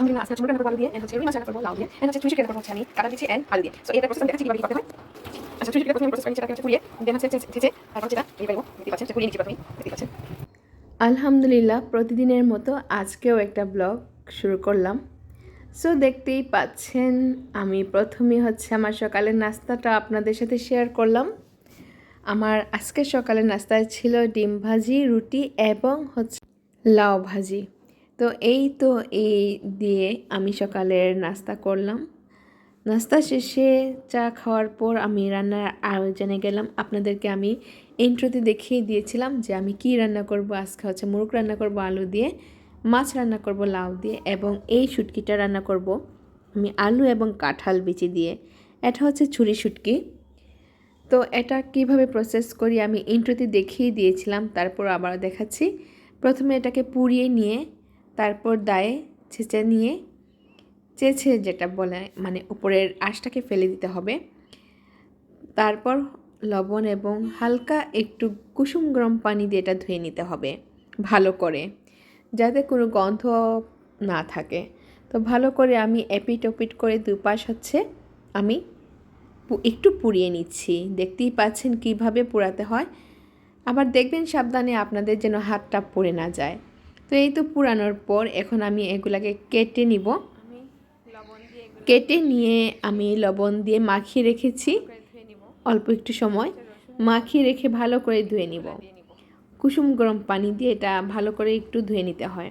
আলহামদুলিল্লাহ আজকে হচ্ছে রুই করব দিয়ে, and হচ্ছে করব হচ্ছে আমি, কাটা দিচ্ছি and আলু দিয়ে। সো এটা প্রসেস দেখাচ্ছি করতে হয়। আচ্ছা প্রথমে প্রসেস দেন হচ্ছে তারপর এই পাচ্ছেন প্রথমে আলহামদুলিল্লাহ, প্রতিদিনের মতো আজকেও একটা ব্লগ শুরু করলাম। সো দেখতেই পাচ্ছেন, আমি প্রথমে হচ্ছে আমার সকালের নাস্তাটা আপনাদের সাথে শেয়ার করলাম। আমার আজকের সকালের নাস্তায় ছিল ডিম ভাজি, রুটি এবং হচ্ছে লাউ ভাজি। তো এই তো এই দিয়ে আমি সকালের নাস্তা করলাম। নাস্তা শেষে চা খাওয়ার পর আমি রান্নার আয়োজনে গেলাম। আপনাদেরকে আমি ইন্ট্রোতে দেখিয়ে দিয়েছিলাম যে আমি কি রান্না করব। আজকে হচ্ছে মুরগ রান্না করব, আলু দিয়ে, মাছ রান্না করব, লাউ দিয়ে এবং এই শুটকিটা রান্না করব আমি আলু এবং কাঁঠাল বিচি দিয়ে। এটা হচ্ছে ছুরি শুটকি। তো এটা কীভাবে প্রসেস করি আমি ইন্ট্রোতে দেখিয়ে দিয়েছিলাম, তারপর আবার দেখাচ্ছি। প্রথমে এটাকে পুড়িয়ে নিয়ে তারপর দায়ে ছেঁচে নিয়ে চেঁচে যেটা বলে মানে উপরের আঁশটাকে ফেলে দিতে হবে। তারপর লবণ এবং হালকা একটু কুসুম গরম পানি দিয়ে এটা ধুয়ে নিতে হবে ভালো করে, যাতে কোনো গন্ধ না থাকে। তো ভালো করে আমি এপিট ওপিট করে দুপাশ হচ্ছে আমি একটু পুড়িয়ে নিচ্ছি। দেখতেই পাচ্ছেন কীভাবে পোড়াতে হয়। আবার দেখবেন সাবধানে আপনাদের যেন হাতটা পড়ে না যায়। তো এই তো পুরানোর পর এখন আমি এগুলাকে কেটে নিব। কেটে নিয়ে আমি লবণ দিয়ে মাখিয়ে রেখেছি। অল্প একটু সময়। মাখিয়ে রেখে ভালো করে ধুয়ে নিব। কুসুম গরম পানি দিয়ে এটা ভালো করে একটু ধুয়ে নিতে হয়।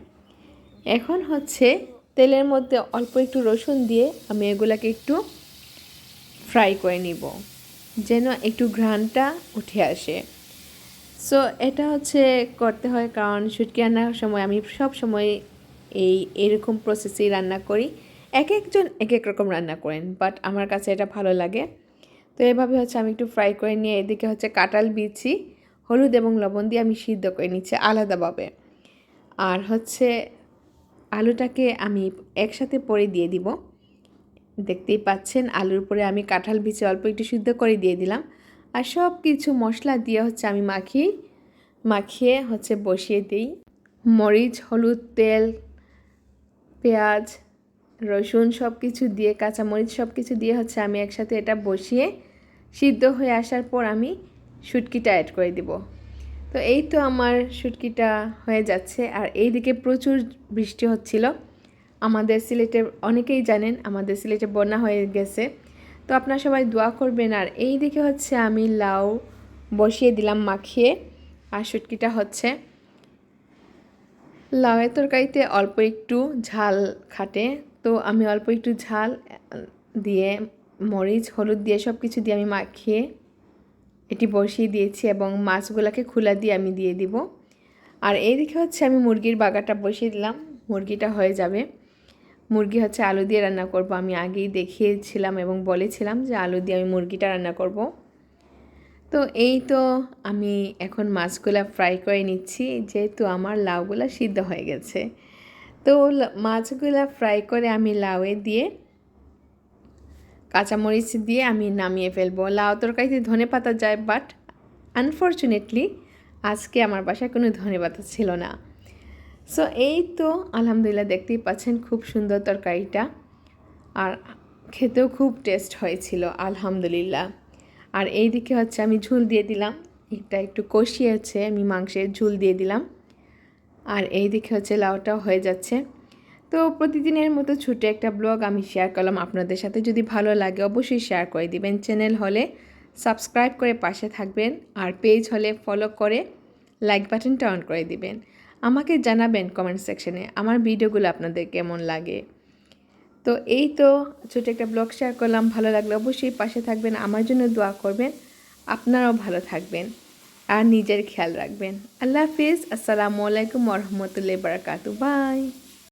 এখন হচ্ছে তেলের মধ্যে অল্প একটু রসুন দিয়ে আমি এগুলাকে একটু ফ্রাই করে নিব। যেন একটু ঘ্রাণটা উঠে আসে। সো এটা হচ্ছে করতে হয় কারণ শুটকি রান্নার সময় আমি সব সময় এই এরকম প্রসেসেই রান্না করি। এক একজন এক এক রকম রান্না করেন বাট আমার কাছে এটা ভালো লাগে। তো এভাবে হচ্ছে আমি একটু ফ্রাই করে নিয়ে এদিকে হচ্ছে কাঁঠাল বিচি, হলুদ এবং লবণ দিয়ে আমি সিদ্ধ করে নিচ্ছি আলাদাভাবে। আর হচ্ছে আলুটাকে আমি একসাথে পরে দিয়ে দিব। দেখতেই পাচ্ছেন, আলুর উপরে আমি কাঁঠাল বিচি অল্প একটু সিদ্ধ করে দিয়ে দিলাম। আর সব কিছু মশলা দিয়ে হচ্ছে আমি মাখি, মাখিয়ে হচ্ছে বসিয়ে দিই। মরিচ, হলুদ, তেল, পেঁয়াজ, রসুন সব কিছু দিয়ে, কাঁচামরিচ সব কিছু দিয়ে হচ্ছে আমি একসাথে এটা বসিয়ে সিদ্ধ হয়ে আসার পর আমি শুটকিটা অ্যাড করে দিব। তো এই তো আমার শুটকিটা হয়ে যাচ্ছে। আর এইদিকে প্রচুর বৃষ্টি হচ্ছিল। আমাদের সিলেটে অনেকেই জানেন আমাদের সিলেটে বন্যা হয়ে গেছে। তো আপনারা সবাই দোয়া করবেন। আর এই দিকে হচ্ছে আমি লাউ বসিয়ে দিলাম মাখিয়ে। আর শুটকিটা হচ্ছে লাউয়ের তরকারিতে অল্প একটু ঝাল খাটে। তো আমি অল্প একটু ঝাল দিয়ে, মরিচ, হলুদ দিয়ে সব কিছু দিয়ে আমি মাখিয়ে এটি বসিয়ে দিয়েছি এবং মাছগুলোকে খোলা দিয়ে আমি দিয়ে দিব। আর এইদিকে হচ্ছে আমি মুরগির বাগাটা বসিয়ে দিলাম। মুরগিটা হয়ে যাবে। মুরগি হচ্ছে আলু দিয়ে রান্না করব। আমি আগেই দেখিয়েছিলাম এবং বলেছিলাম যে আলু দিয়ে আমি মুরগিটা রান্না করব। তো এই তো আমি এখন মাছগুলা ফ্রাই করে নিচ্ছি। যেহেতু আমার লাউগুলা সিদ্ধ হয়ে গেছে। তো মাছগুলা ফ্রাই করে আমি লাউয়ে দিয়ে কাঁচামরিচ দিয়ে আমি নামিয়ে ফেলব। লাউ তরকারিতে ধনে পাতা যায় বাট আনফর্চুনেটলি আজকে আমার বাসায় কোনো ধনে পাতা ছিল না। সো এই তো, আলহামদুলিল্লাহ দেখতেই পাচ্ছেন খুব সুন্দর তরকারিটা। আর খেতেও খুব টেস্ট হয়েছিল, আলহামদুলিল্লাহ। আর এই দিকে হচ্ছে আমি ঝুল দিয়ে দিলাম। এটা একটু কষিয়েছে আমি মাংসের ঝুল দিয়ে দিলাম। আর এই দিকে হচ্ছে লাউটাও হয়ে যাচ্ছে। তো প্রতিদিনের মতো ছোটো একটা ব্লগ আমি শেয়ার করলাম। আপনাদের সাথে যদি ভালো লাগে অবশ্যই শেয়ার করে দিবেন। চ্যানেল হলে সাবস্ক্রাইব করে পাশে থাকবেন। আর পেজ হলে ফলো করে লাইক বাটনটা অন করে দিবেন। আমাকে জানাবেন কমেন্ট সেকশনে আমার ভিডিওগুলো আপনাদের কেমন লাগে। তো এই তো ছোটো একটা ব্লগ শেয়ার করলাম, ভালো লাগলে অবশ্যই পাশে থাকবেন, আমার জন্য দোয়া করবেন, আপনারাও ভালো থাকবেন আর নিজের খেয়াল রাখবেন। আল্লাহ হাফিজ, আসসালামু আলাইকুম রহমতুল্লাহ বারাকাতু বাই